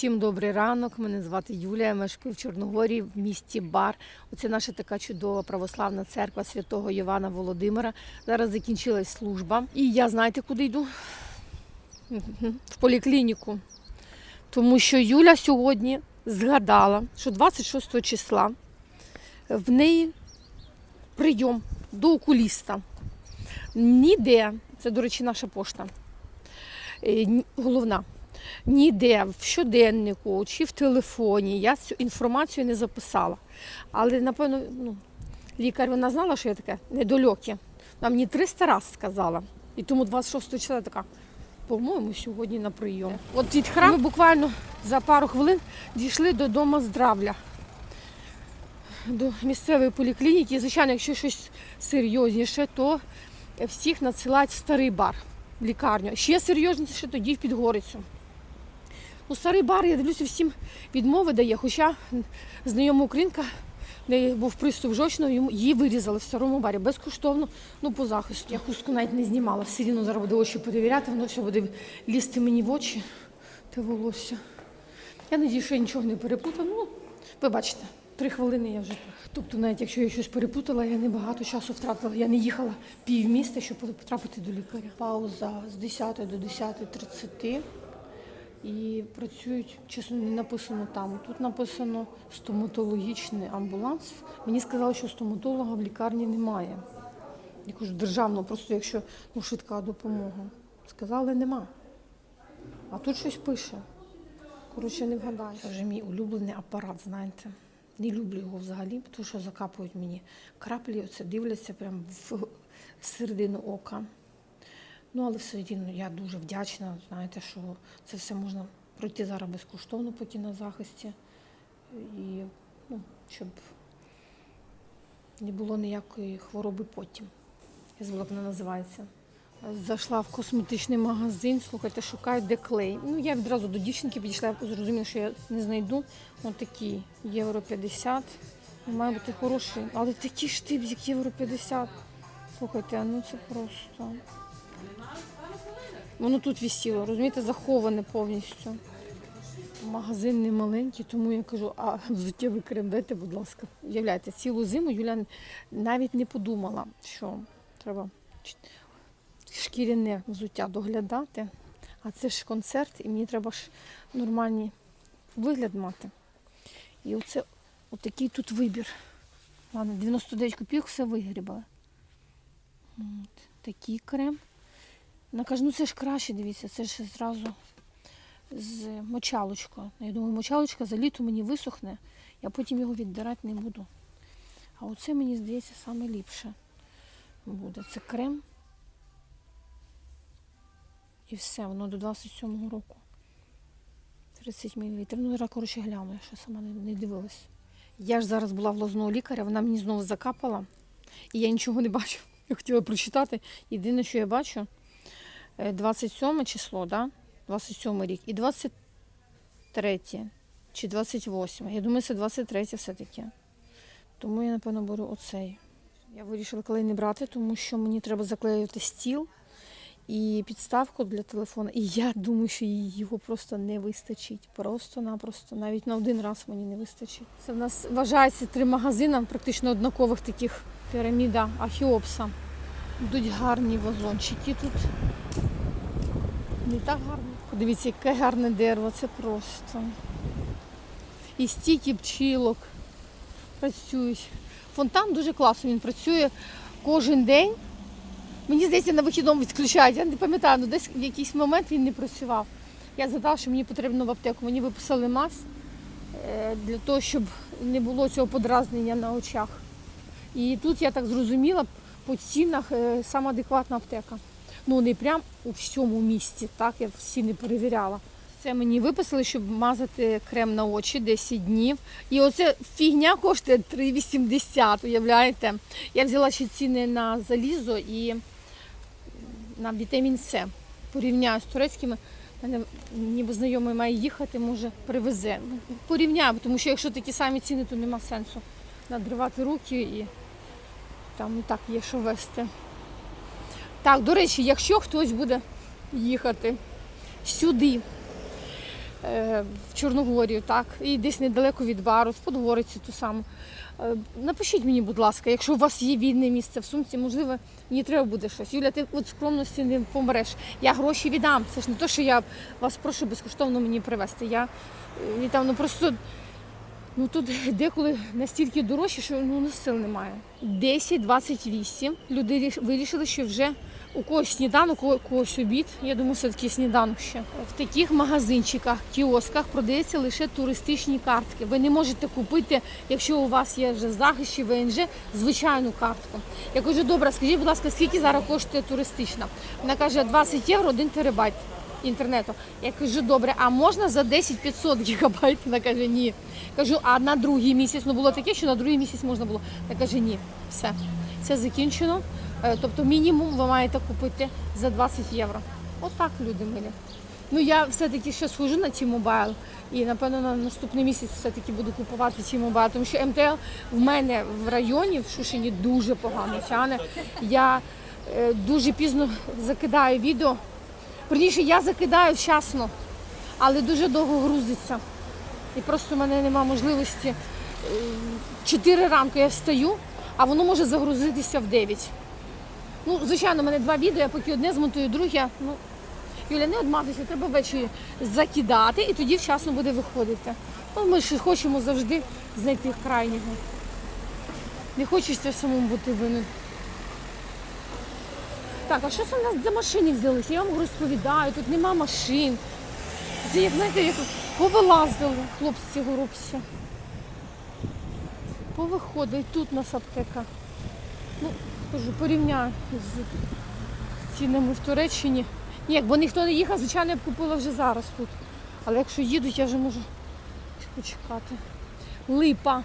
Всім добрий ранок. Мене звати Юлія. Мешкаю в Чорногорії в місті Бар. Оце наша така чудова православна церква святого Івана Володимира. Зараз закінчилась служба. І я знаєте, куди йду? В поліклініку. Тому що Юля сьогодні згадала, що 26 числа в неї прийом до окуліста. Ніде, це, до речі, наша пошта. е, Головна. Ніде в щоденнику чи в телефоні я цю інформацію не записала. Але, напевно, ну, лікар вона знала, що я таке недольокі. Вона мені 300 разів сказала. І тому 26 числа така, по-моєму, сьогодні на прийом. От від храму буквально за пару хвилин дійшли до дому здравля. До місцевої поліклініки. Звичайно, якщо щось серйозніше, то всіх надсилають в старий бар, в лікарню. Ще серйозніше тоді в Підгорицю. Ну, старий бар, я дивлюся, всім відмови дає, хоча знайома українка, неї був приступ жовчного, її вирізали в старому барі безкоштовно, ну по захисту. Я хустку навіть не знімала, все рівно зараз буде очі перевіряти, воно все буде лізти мені в очі, те волосся. Я надію, що я нічого не перепутала. Ну, ви бачите, три хвилини я вже. Тобто, навіть якщо я щось перепутала, я не багато часу втратила. Я не їхала пів міста, щоб потрапити до лікаря. Пауза з 10 до 10.30 і працюють, чесно, не написано там. Тут написано стоматологічний амбуланс. Мені сказали, що стоматолога в лікарні немає. Я кажу, державного, просто якщо ну, швидка допомога. Сказали, нема. А тут щось пише. Коротше, не вгадаю. Це вже мій улюблений апарат, знаєте. Не люблю його взагалі, тому що закапують мені краплі, оце дивляться прямо в середину ока. Ну, але все рівно я дуже вдячна, знаєте, що це все можна пройти зараз безкоштовно, поки на захисті. І ну, щоб не було ніякої хвороби потім. Я забула, як вона називається. Зайшла в косметичний магазин, слухайте, шукаю де клей. Ну, я відразу до дівчинки підійшла, я зрозуміла, що я не знайду. Ось такі євро 50. Має бути хороший, але такий штибзик євро 50. Слухайте, ну це просто. Воно тут висіло, розумієте, заховане повністю. Магазин не маленький, тому я кажу, а взуттєвий крем дайте, будь ласка. Уявляєте, цілу зиму Юля навіть не подумала, що треба шкіряне взуття доглядати. А це ж концерт, і мені треба ж нормальний вигляд мати. І оце отакий тут вибір. Ладно, 99 копійок все вигрібали. Такий крем. Вона каже, ну це ж краще, дивіться, це ж зразу з мочалочкою. Я думаю, мочалочка за літо мені висохне, я потім його віддирати не буду. А оце, мені здається, саме ліпше буде. Це крем. І все, воно до 27-го року. 30 мл. Ну, зараз, коротше, гляну, я ще сама не, дивилась. Я ж зараз була в лозного лікаря, вона мені знову закапала, і я нічого не бачу. Я хотіла прочитати. Єдине, що я бачу, 27 число, да? 27 рік, і 23 чи 28. Я думаю, це 23 все-таки. Тому я, напевно, беру оцей. Я вирішила клей не брати, тому що мені треба заклеювати стіл і підставку для телефону. І я думаю, що його просто не вистачить. Просто-напросто. Навіть на один раз мені не вистачить. Це в нас вважається три магазини, практично однакових таких піраміда Ахіопса. Будуть гарні вазончики тут. Не так гарно. Подивіться, яке гарне дерево, це просто. І стільки пчілок працюють. Фонтан дуже класно, він працює кожен день. Мені здається, на вихідному відключають. Я не пам'ятаю, ну десь в якийсь момент він не працював. Я згадала, що мені потрібно в аптеку. Мені виписали маз е, для того, щоб не було цього подразнення на очах. І тут я так зрозуміла, по цінах е, сама адекватна аптека. Ну не прям у всьому місті, так я всі не перевіряла. Це мені виписали, щоб мазати крем на очі 10 днів. І оце фігня коштує 3,80, уявляєте? Я взяла ще ціни на залізо і на вітамін С. Порівняю з турецькими. Мене ніби знайомий має їхати, може привезе. Порівняю, тому що якщо такі самі ціни, то нема сенсу надривати руки і там і так є що вести. Так, до речі, якщо хтось буде їхати сюди, е, в Чорногорію, так, і десь недалеко від бару, в Подгориці ту саму. Е, Напишіть мені, будь ласка, якщо у вас є вільне місце в сумці, можливо, мені треба буде щось. Юля, ти от скромності не помреш. Я гроші віддам. Це ж не те, що я вас прошу безкоштовно мені привезти. Я е, віддам, ну просто ну тут деколи настільки дорожче, що ну сил немає. 10-28 люди ріш- вирішили, що вже у когось сніданок, у когось обід. Я думаю, все-таки сніданок ще. В таких магазинчиках, кіосках продається лише туристичні картки. Ви не можете купити, якщо у вас є вже захист чи ВНЖ, звичайну картку. Я кажу, добре, скажіть, будь ласка, скільки зараз коштує туристична? Вона каже, 20 євро, 1 терабайт інтернету. Я кажу, добре, а можна за 10-500 гігабайт? Вона каже, ні. Кажу, а на другий місяць ну було таке, що на другий місяць можна було. Вона каже, ні, все, це закінчено. Е, Тобто мінімум ви маєте купити за 20 євро. Отак люди милі. Ну я все-таки ще схожу на T-Mobile і напевно на наступний місяць все-таки буду купувати T-Mobile, тому що МТЛ в мене в районі в Шушині дуже погано тяне. Я е, дуже пізно закидаю відео. Верніше, я закидаю вчасно, але дуже довго грузиться. І просто в мене немає можливості. Е, Чотири ранку я встаю, а воно може загрузитися в 9. Ну, звичайно, в мене два відео, я поки одне змонтую, друге. Ну, Юля, не одматися, треба ввечері закидати і тоді вчасно буде виходити. Ну, ми ж хочемо завжди знайти крайнього. Не хочеться самому бути винен. Так, а що це у нас за машини взялися? Я вам розповідаю, тут нема машин. Це знаєте, як повилазили хлопці горобці. Повиходить, тут у нас аптека. Ну, кажу, порівняю з цінами в Туреччині. Ні, якби ніхто не їхав, звичайно, я б купила вже зараз тут. Але якщо їдуть, я вже можу почекати. Липа,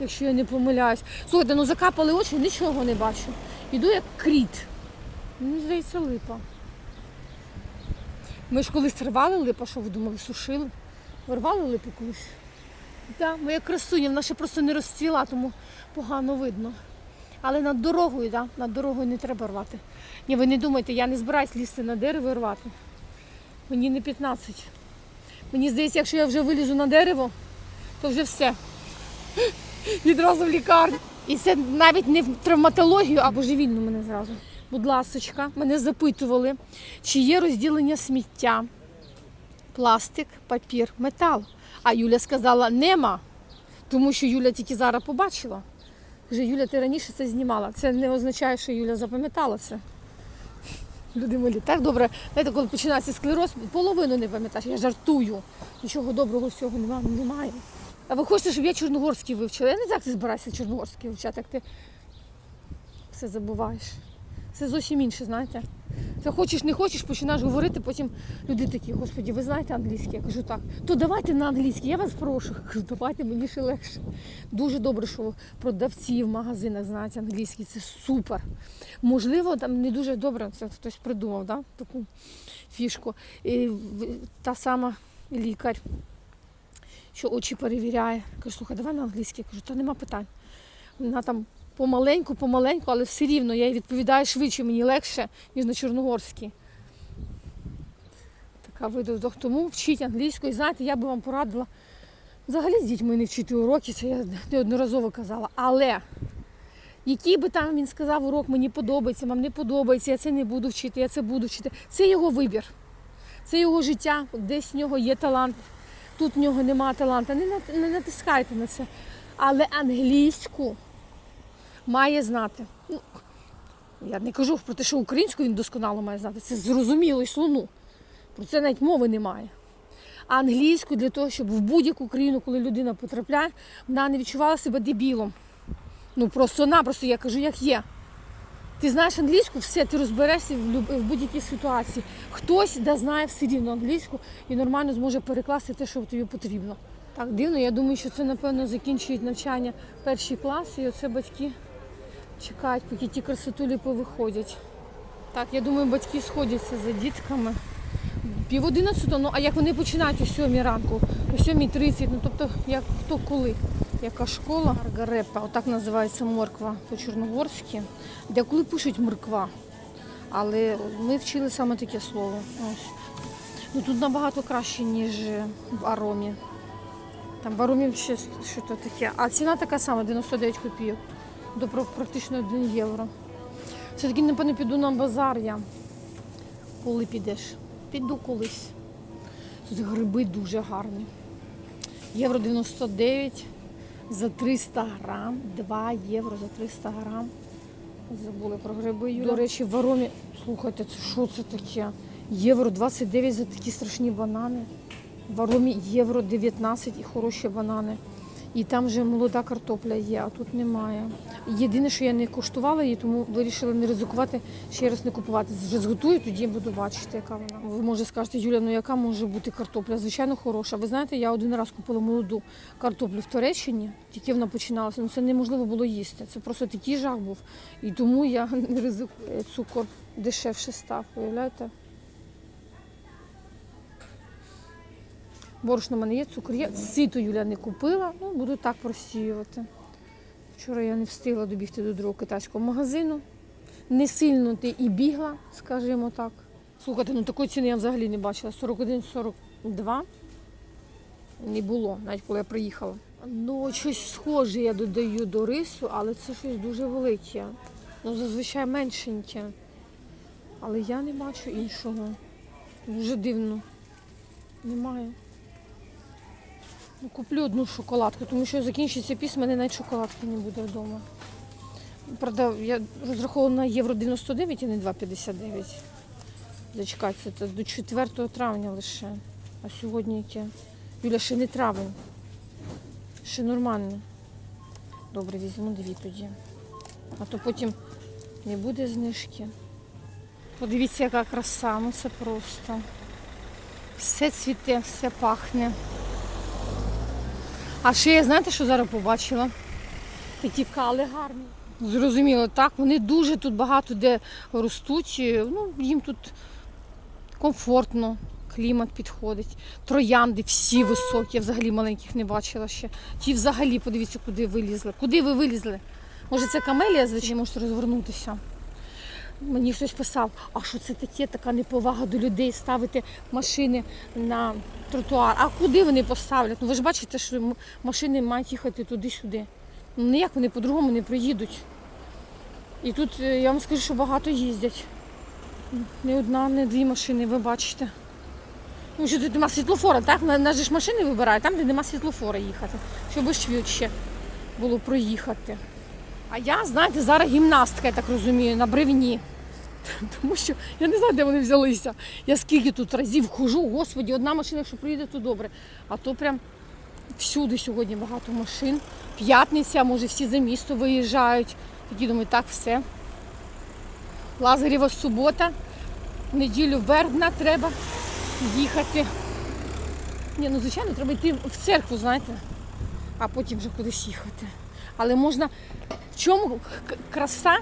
якщо я не помиляюсь. Слухайте, ну закапали очі, нічого не бачу. Іду як кріт. Мені здається, липа. Ми ж колись рвали липа, що ви думали, сушили? Ви рвали липу колись? Так, моя красуня, вона ще просто не розцвіла, тому погано видно. Але над дорогою, да, над дорогою не треба рвати. Ні, ви не думайте, я не збираюсь лізти на дерево рвати. Мені не 15. Мені здається, якщо я вже вилізу на дерево, то вже все. Відразу в лікарню. І це навіть не в травматологію, а божевільну мене зразу. Будь ласочка, мене запитували, чи є розділення сміття, пластик, папір, метал. А Юля сказала, нема. Тому що Юля тільки зараз побачила. Каже, Юля, ти раніше це знімала. Це не означає, що Юля запам'ятала це. Люди милі, так добре. Знаєте, коли починається склероз, половину не пам'ятаєш. Я жартую. Нічого доброго всього немає. А ви хочете, щоб я чорногорський вивчила? Я не так ти збираюся чорногорський вивчати, як ти все забуваєш. Це зовсім інше, знаєте. Це хочеш, не хочеш, починаєш говорити, потім люди такі, господі, ви знаєте англійський? Я кажу, так. То давайте на англійський, я вас прошу. Я кажу, давайте мені ще легше. Дуже добре, що продавці в магазинах знають англійський, це супер. Можливо, там не дуже добре, це хтось придумав, да? таку фішку. І та сама лікар, що очі перевіряє. Кажу, слухай, давай на англійський. Я кажу, та нема питань. Вона там помаленьку, помаленьку, але все рівно я їй відповідаю швидше, мені легше, ніж на чорногорській. Така видовдох. Тому вчіть англійську. І знаєте, я би вам порадила взагалі з дітьми не вчити уроки, це я неодноразово казала. Але який би там він сказав урок, мені подобається, вам не подобається, я це не буду вчити, я це буду вчити. Це його вибір. Це його життя, десь в нього є талант, тут в нього немає таланту. Не, не натискайте на це. Але англійську має знати. Ну, я не кажу про те, що українську він досконало має знати. Це зрозуміло і слону. Про це навіть мови немає. А англійську для того, щоб в будь-яку країну, коли людина потрапляє, вона не відчувала себе дебілом. Ну просто-напросто я кажу, як є. Ти знаєш англійську, все, ти розберешся в, будь-якій ситуації. Хтось да знає все рівно англійську і нормально зможе перекласти те, що тобі потрібно. Так дивно, я думаю, що це, напевно, закінчують навчання перші класи, і оце батьки чекають, поки ті красотулі повиходять. Так, я думаю, батьки сходяться за дітками. Пів одинадцятого, ну а як вони починають о сьомій ранку, о сьомій тридцять, ну тобто як хто коли. Яка школа? Маргарепа, отак називається морква по-чорногорськи, де коли пишуть морква. Але ми вчили саме таке слово. Ось. Ну тут набагато краще, ніж в Аромі. Там в Аромі ще що то таке. А ціна така сама, 99 копійок. До практично 1 євро. Все-таки, напевно, піду на базар я. Коли підеш? Піду колись. Тут гриби дуже гарні. Євро 99 за 300 грам. 2 євро за 300 грам. Забули про гриби. Юля. До речі, в Аромі, слухайте, це що це таке? Євро 29 за такі страшні банани. В Аромі євро 19 і хороші банани. І там вже молода картопля є, а тут немає. Єдине, що я не коштувала її, тому вирішила не ризикувати, ще раз не купувати. Вже зготую, тоді буду бачити, яка вона. Ви може скажете, Юля, ну яка може бути картопля? Звичайно, хороша. Ви знаєте, я один раз купила молоду картоплю в Туреччині, тільки вона починалася. Ну це неможливо було їсти. Це просто такий жах був. І тому я не ризикую. Цукор дешевше став, уявляєте? Борошно в мене є, цукор є. Сито Юля не купила, ну буду так просіювати. Вчора я не встигла добігти до другого китайського магазину. Не сильно ти і бігла, скажімо так. Слухайте, ну такої ціни я взагалі не бачила. 41-42 не було, навіть коли я приїхала. Ну, щось схоже я додаю до рису, але це щось дуже велике. Ну, зазвичай меншеньке. Але я не бачу іншого. Дуже дивно. Немає. Ну, куплю одну шоколадку, тому що закінчиться піс, мене навіть шоколадки не буде вдома. Правда, я розраховувала на євро 99 і не 2,59. Зачекайте, це до 4 травня лише. А сьогодні яке? Юля, ще не травень. Ще нормально. Добре, візьму дві тоді. А то потім не буде знижки. Подивіться, яка краса, ну це просто. Все цвіте, все пахне. А ще я знаєте, що зараз побачила? Такі кали гарні. Зрозуміло, так, вони дуже тут багато де ростуть. Ну, їм тут комфортно, клімат підходить. Троянди всі високі, я взагалі маленьких не бачила ще. Ті взагалі, подивіться, куди вилізли. Куди ви вилізли? Може це камелія, звичайно, можете розвернутися. Мені хтось писав, а що це таке, така неповага до людей ставити машини на тротуар. А куди вони поставлять? Ну ви ж бачите, що машини мають їхати туди-сюди. Ну ніяк вони по-другому не приїдуть. І тут е, я вам скажу, що багато їздять. Не одна, не дві машини, ви бачите. Ну що тут нема світлофора, так? На, на же ж машини вибирають, там, де нема світлофора їхати, щоб швидше було проїхати. А я, знаєте, зараз гімнастка, я так розумію, на бревні. Тому що я не знаю, де вони взялися. Я скільки тут разів хожу, господі, одна машина, якщо приїде, то добре. А то прям всюди сьогодні багато машин. П'ятниця, може, всі за місто виїжджають. Тоді думаю, так, все. Лазарєва субота, в неділю Вербна треба їхати. Ні, ну звичайно, треба йти в церкву, знаєте, а потім вже кудись їхати. Але можна. В чому краса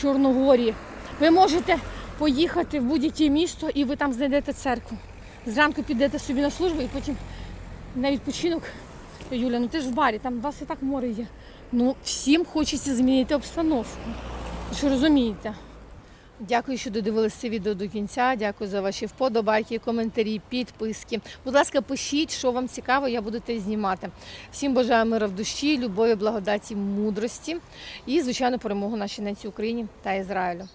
Чорногорії? Ви можете поїхати в будь-яке місто і ви там знайдете церкву. Зранку підете собі на службу і потім на відпочинок. Юля, ну ти ж в барі, там у вас і так море є. Ну, всім хочеться змінити обстановку. Що розумієте? Дякую, що додивилися це відео до кінця. Дякую за ваші вподобайки, коментарі, підписки. Будь ласка, пишіть, що вам цікаво, я буду те знімати. Всім бажаю мира в душі, любові, благодаті, мудрості і, звичайно, перемогу нашій нації Україні та Ізраїлю.